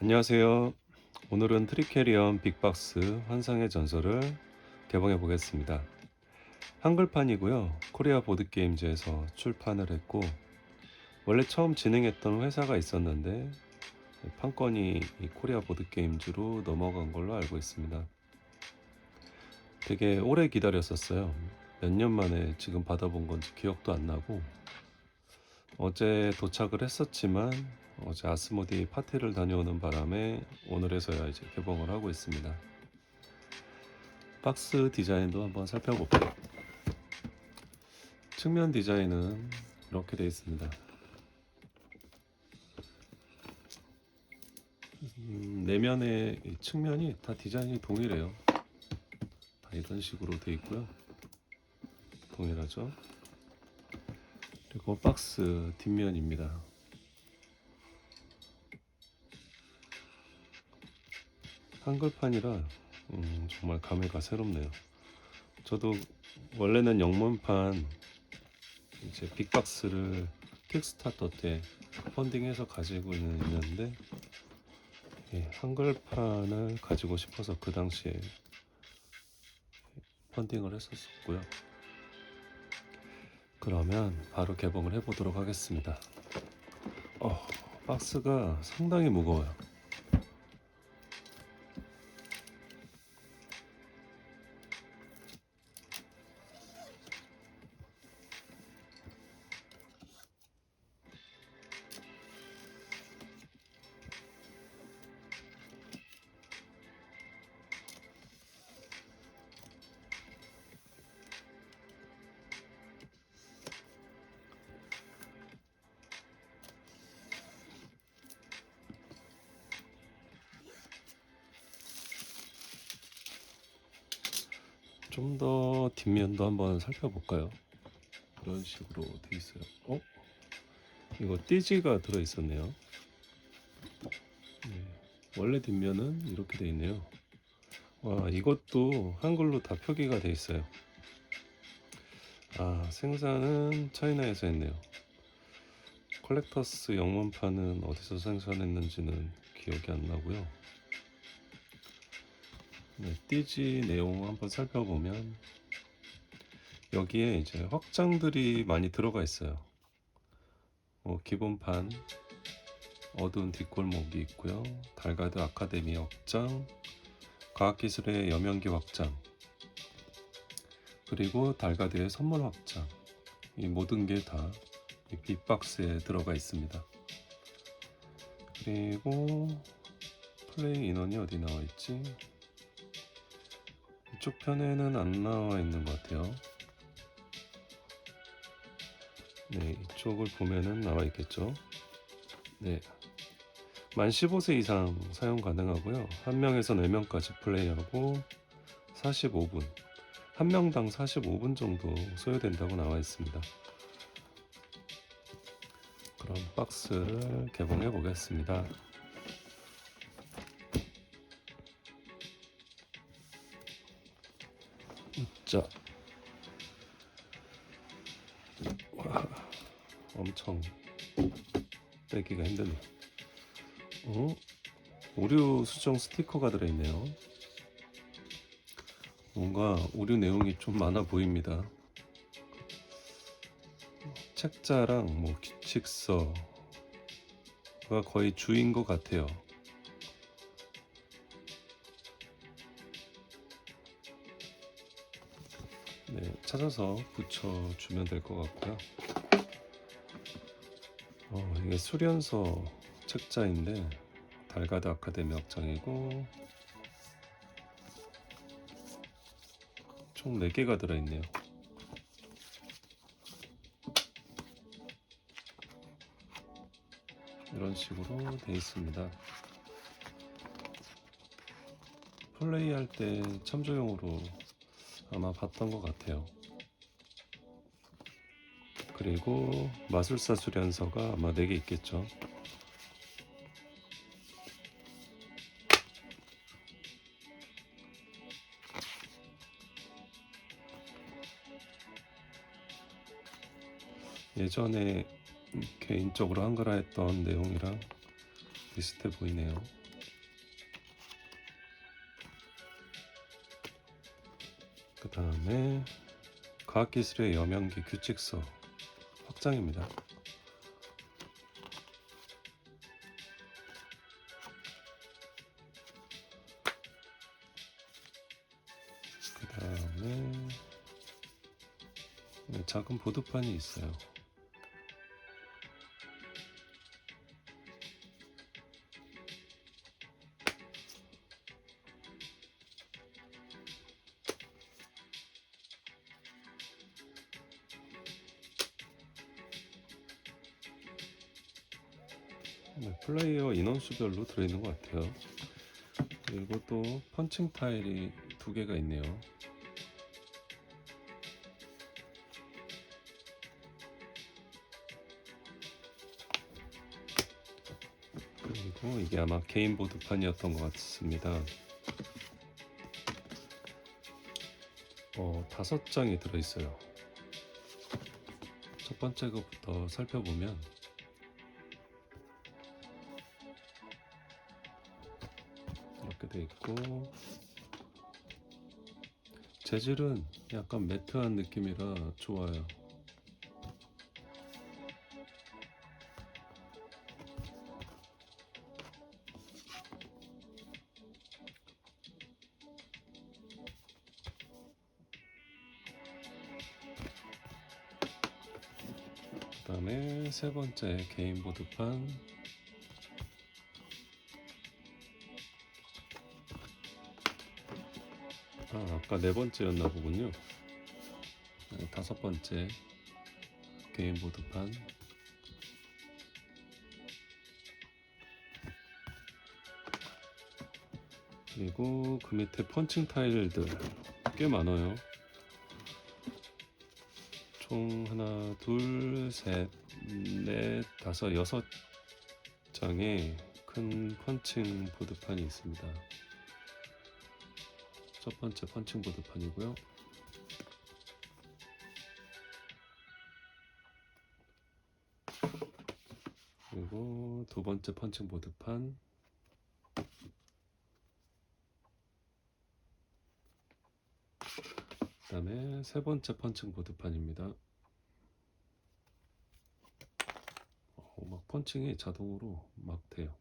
안녕하세요. 오늘은 트리캐리언 빅박스 환상의 전설을 개봉해 보겠습니다. 한글판이고요. 코리아 보드게임즈에서 출판을 했고 원래 처음 진행했던 회사가 있었는데 판권이 이 코리아 보드게임즈로 넘어간 걸로 알고 있습니다. 되게 오래 기다렸었어요. 몇 년 만에 지금 받아본 건지 기억도 안 나고 어제 도착을 했었지만 어제 아스모디 파티를 다녀오는 바람에 오늘에서야 이제 개봉을 하고 있습니다. 박스 디자인도 한번 살펴볼게요. 측면 디자인은 이렇게 되어 있습니다. 음, 내면의 이 측면이 다 디자인이 동일해요. 다 이런 식으로 되어 있고요. 동일하죠. 그리고 박스 뒷면입니다. 한글판이라 음, 정말 감회가 새롭네요. 저도 원래는 영문판 이제 빅박스를 킥스타터 때 펀딩해서 가지고 있는데 예, 한글판을 가지고 싶어서 그 당시에 펀딩을 했었었고요. 그러면 바로 개봉을 해보도록 하겠습니다. 어, 박스가 상당히 무거워요. 뒷면도 한번 살펴볼까요? 이런 식으로 돼 있어요. 어? 이거 띠지가 들어 있었네요. 네, 원래 뒷면은 이렇게 돼 있네요. 와, 이것도 한글로 다 표기가 돼 있어요. 아, 생산은 차이나에서 했네요. 컬렉터스 영문판은 어디서 생산했는지는 기억이 안 나고요. 네, 띠지 내용 한번 살펴보면 여기에 이제 확장들이 많이 들어가 있어요. 어, 기본판 어두운 뒷골목이 있고요. 달가드 아카데미 확장, 과학기술의 여명기 확장, 그리고 달가드의 선물 확장. 이 모든 게 다 빅박스에 들어가 있습니다. 그리고 플레이 인원이 어디 나와 있지? 이쪽 편에는 안 나와 있는 것 같아요. 네, 이쪽을 보면은 나와 있겠죠. 네. 만 15세 이상 사용 가능하고요. 한 명에서 4명까지 플레이하고 45분. 한 명당 45분 정도 소요된다고 나와 있습니다. 그럼 박스를 개봉해 보겠습니다. 자, 엄청 빼기가 힘드네. 어? 오류 수정 스티커가 들어있네요. 뭔가 오류 내용이 좀 많아 보입니다. 책자랑 뭐 규칙서가 거의 주인 것 같아요. 네, 찾아서 붙여주면 될 것 같고요. 어, 이게 수련서 책자인데 달가드 아카데미 확장이고 총 4개가 들어있네요. 이런 식으로 되어 있습니다. 플레이할 때 참조용으로 아마 봤던 것 같아요. 그리고 마술사 수련서가 아마 4개 있겠죠. 예전에 개인적으로 한글화 했던 내용이랑 비슷해 보이네요. 그 다음에 과학기술의 여명기 규칙서 확장입니다. 그 다음에 네, 작은 보드판이 있어요. 네, 플레이어 인원수별로 들어있는 것 같아요. 그리고 또 펀칭 타일이 두 개가 있네요. 그리고 이게 아마 개인 보드판이었던 것 같습니다. 어, 다섯 장이 들어있어요. 첫 번째 것부터 살펴보면 재질은 약간 매트한 느낌이라 좋아요. 그 다음에 세 번째 개인 보드판 아, 아까 네 번째였나 보군요. 네, 다섯 번째 개인 보드판. 그리고 그 밑에 펀칭 타일들 꽤 많아요. 총 하나, 둘, 셋, 넷, 다섯, 여섯 장의 큰 펀칭 보드판이 있습니다. 첫 번째 펀칭 보드판이고요. 그리고 두 번째 펀칭 보드판. 그 다음에 세 번째 펀칭 보드판입니다. 어, 막 펀칭이 자동으로 막 돼요.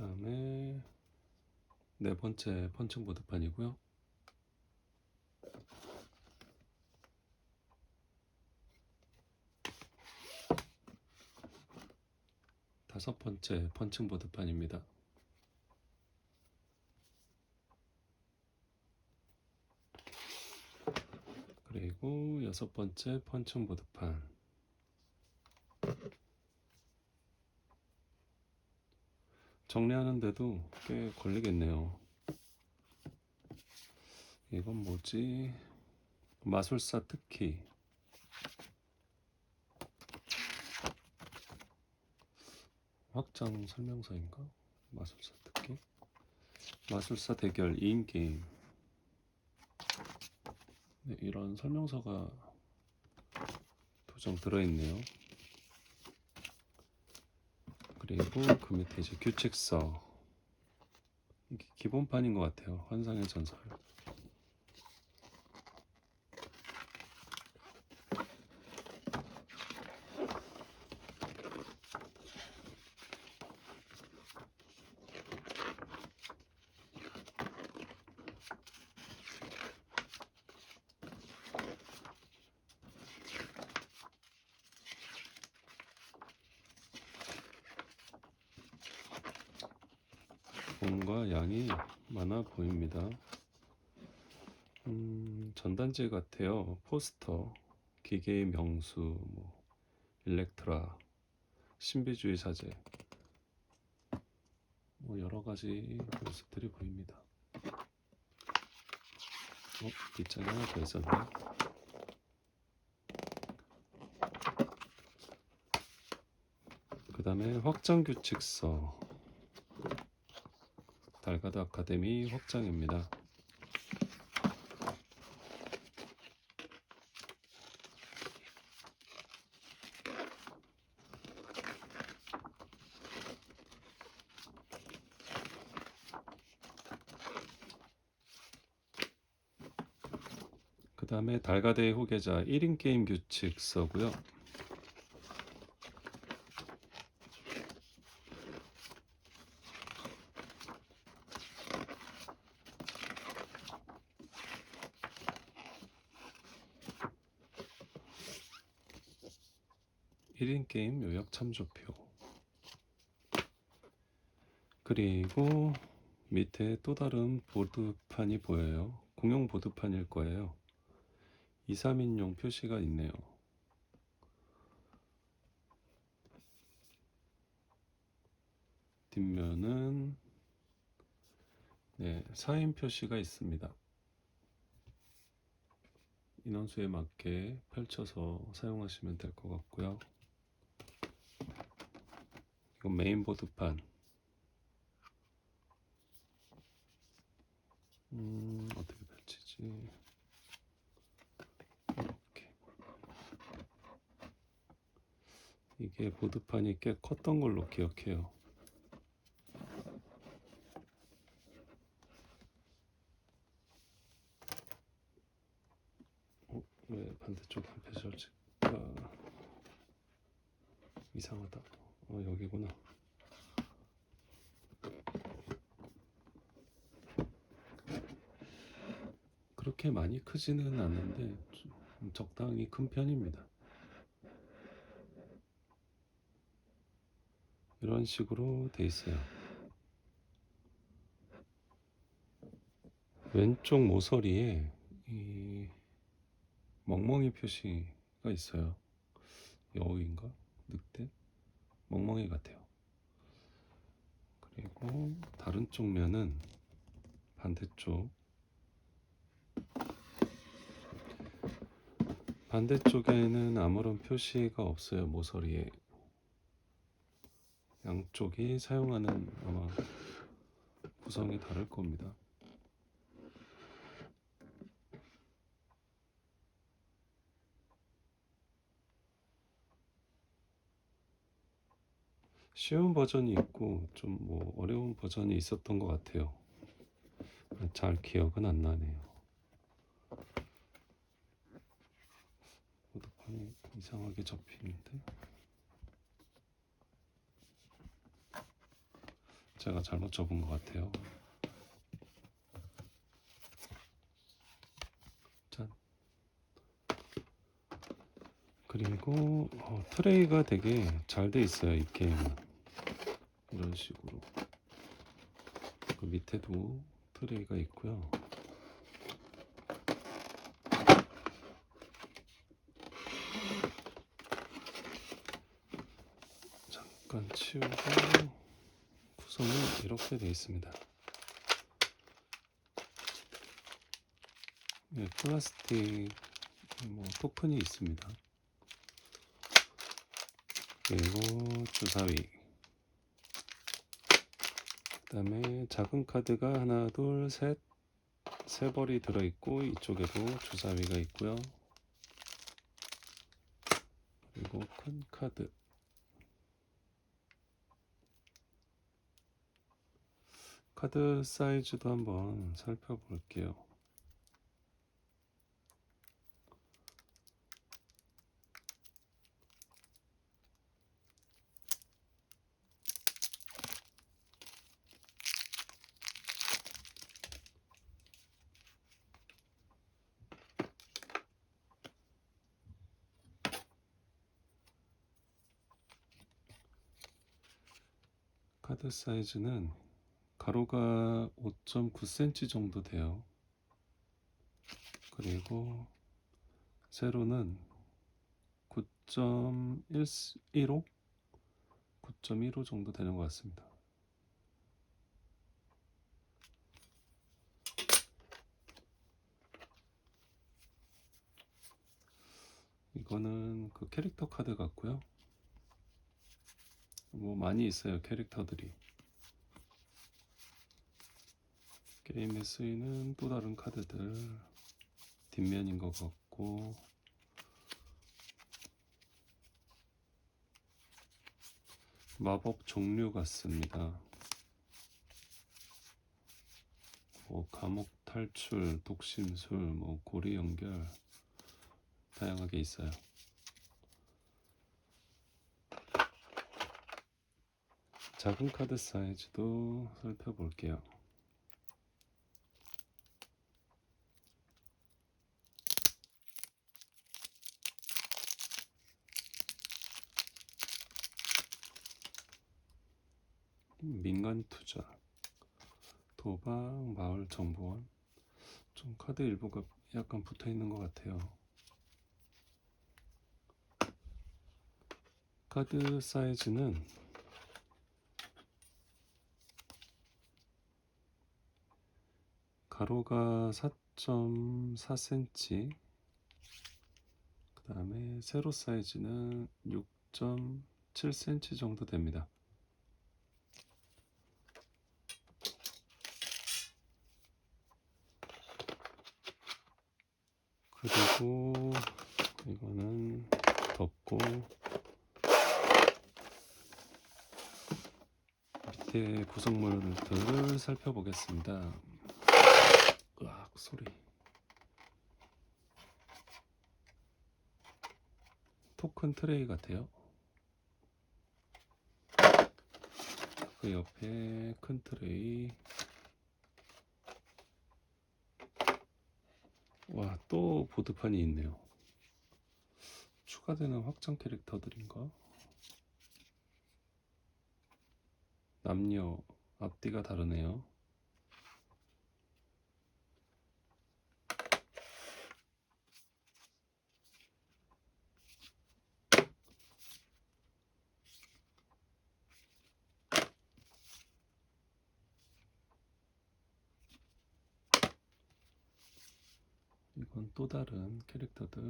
그 다음에 네 번째 펀칭 보드판이고요. 다섯 번째 펀칭 보드판입니다. 그리고 여섯 번째 펀칭 보드판. 정리하는데도 꽤 걸리겠네요. 이건 뭐지? 마술사 특기. 확장 설명서인가? 마술사 특기? 마술사 대결 2인 게임. 네, 이런 설명서가 두장 들어있네요. 그리고 그 밑에 이제 규칙서. 이게 기본판인 것 같아요. 환상의 전설. 뭔가 양이 많아 보입니다. 음, 전단지 같아요. 포스터, 기계의 명수, 뭐, 일렉트라, 신비주의 사제, 뭐 여러 가지 모습들이 보입니다. 어, 뒷장이 하나 더 있었네. 그 다음에 확장 규칙서. 달가다 아카데미 확장입니다. 그 다음에 달가대 후계자 1인 게임 규칙서고요. 일인 게임 요약 참조표 그리고 밑에 또 다른 보드판이 보여요. 공용 보드판일 거예요. 2, 3인용 표시가 있네요. 뒷면은 네, 4인 표시가 있습니다. 인원수에 맞게 펼쳐서 사용하시면 될 것 같고요. 이건 메인보드판. 음, 어떻게 펼치지? 이렇게. 이게 보드판이 꽤 컸던 걸로 기억해요. 어, 왜 반대쪽 안 펼쳐질까? 이상하다. 어, 여기구나. 그렇게 크지는 않는데 좀 적당히 큰 편입니다. 이런 식으로 돼 있어요. 왼쪽 모서리에 이 멍멍이 표시가 있어요. 여우인가? 늑대? 멍멍이 같아요. 그리고 다른 쪽 면은 반대쪽 반대쪽에는 아무런 표시가 없어요 모서리에. 양쪽이 사용하는 아마 구성이 다를 겁니다. 쉬운 버전이 있고 좀 뭐 어려운 버전이 있었던 것 같아요. 잘 기억은 안 나네요 보드판이 이상하게 접히는데 제가 잘못 접은 것 같아요. 짠. 그리고 어, 트레이가 되게 잘 돼 있어요 이 게임은 이런 식으로 그 밑에도 트레이가 있고요. 잠깐 치우고 구성이 이렇게 되어 있습니다. 네, 플라스틱 뭐 토큰이 있습니다. 그리고 주사위. 그 다음에 작은 카드가 하나, 둘, 셋, 세 벌이 들어 있고 이쪽에도 주사위가 있고요. 그리고 큰 카드. 카드 사이즈도 한번 살펴볼게요. 카드 사이즈는 가로가 5.9cm 정도 돼요. 그리고 세로는 9.15? 9.15 정도 되는 것 같습니다. 이거는 그 캐릭터 카드 같고요. 뭐 많이 있어요 캐릭터들이. 게임에 쓰이는 또 다른 카드들 뒷면인 것 같고 마법 종류 같습니다. 뭐 감옥 탈출, 독심술, 뭐 고리 연결 다양하게 있어요. 작은 카드 사이즈도 살펴볼게요. 민간 투자, 도박, 마을 정보원. 좀 카드 일부가 약간 붙어 있는 것 같아요. 카드 사이즈는 가로가 4.4cm, 그 다음에 세로 사이즈는 6.7cm 정도 됩니다. 그리고 이거는 덮고 밑에 구성물들을 살펴보겠습니다. 으악 소리. 토큰 트레이 같아요. 그 옆에 큰 트레이. 와, 또 보드판이 있네요. 추가되는 확장 캐릭터들인가? 남녀 앞뒤가 다르네요. 이건 또 다른 캐릭터들.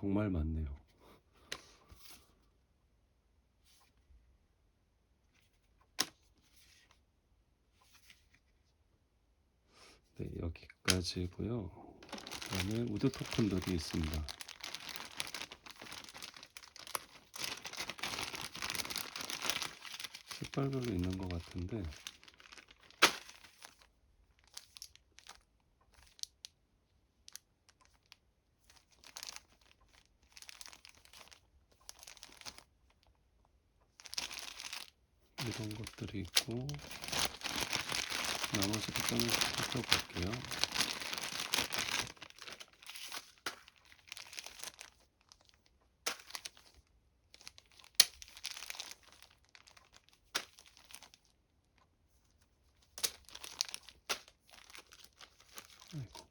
정말 많네요. 네, 여기까지고요. 그다음에 우드 토큰들이 있습니다. 색깔별로 있는 것 같은데 이런 것들이 있고 나머지도 좀 살펴볼게요. 아이고.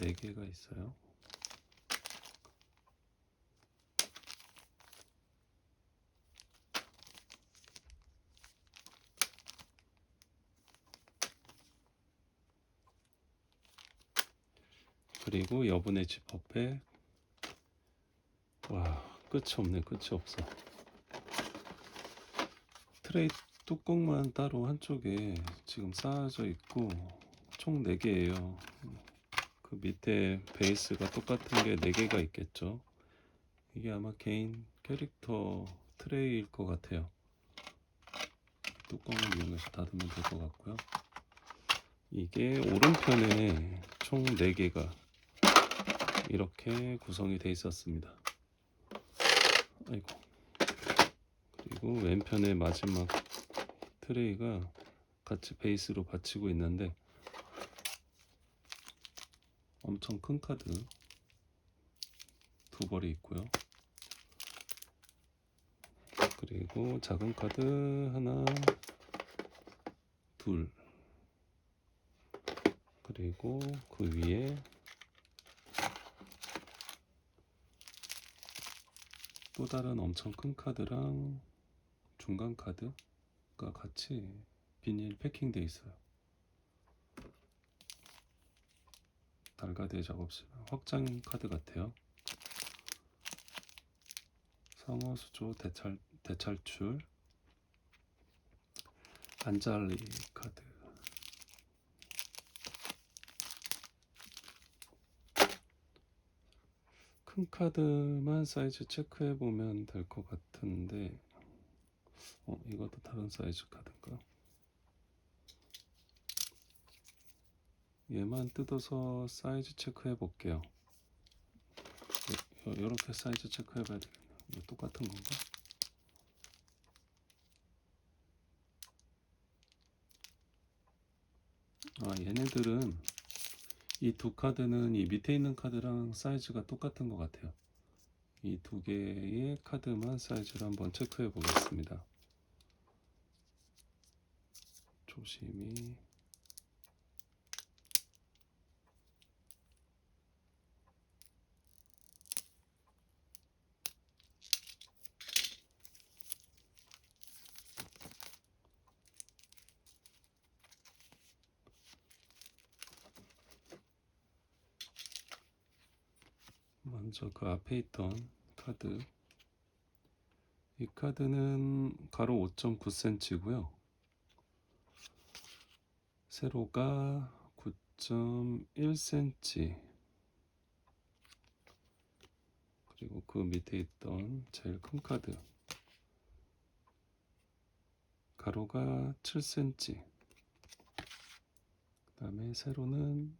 네 개가 있어요. 그리고 여분의 집 퍼펙 와 끝이 없네. 끝이 없어. 트레이 뚜껑만 따로 한쪽에 지금 쌓아져 있고 총 4개예요. 그 밑에 베이스가 똑같은 게 4개가 있겠죠. 이게 아마 개인 캐릭터 트레이일 것 같아요. 뚜껑을 이용해서 닫으면 될 것 같고요. 이게 오른편에 총 4개가 이렇게 구성이 돼 있었습니다. 아이고. 그리고 왼편의 마지막 트레이가 같이 베이스로 받치고 있는데 엄청 큰 카드 두 벌이 있고요. 그리고 작은 카드 하나 둘 그리고 그 위에 또 다른 엄청 큰 카드랑 중간 카드가 같이 비닐 패킹돼 있어요. 달가대 작업실 확장 카드 같아요. 상어 수조 대찰 대찰출 안잘리 카드 큰 카드만 사이즈 체크해 보면 될 것 같은데 어 이것도 다른 사이즈 카드인가? 얘만 뜯어서 사이즈 체크해 볼게요. 이렇게 사이즈 체크해 봐야 되겠네. 이거 똑같은 건가? 아 얘네들은 이 두 카드는 이 밑에 있는 카드랑 사이즈가 똑같은 것 같아요. 이 두 개의 카드만 사이즈를 한번 체크해 보겠습니다. 조심히 먼저 그 앞에 있던 카드. 이 카드는 가로 5.9cm고요. 세로가 9.1cm 그리고 그 밑에 있던 제일 큰 카드. 가로가 7cm 그 다음에 세로는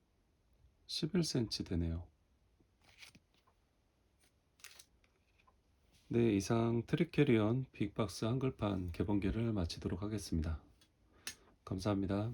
11cm 되네요 네, 이상 트리캐리언 빅박스 한글판 개봉기를 마치도록 하겠습니다. 감사합니다.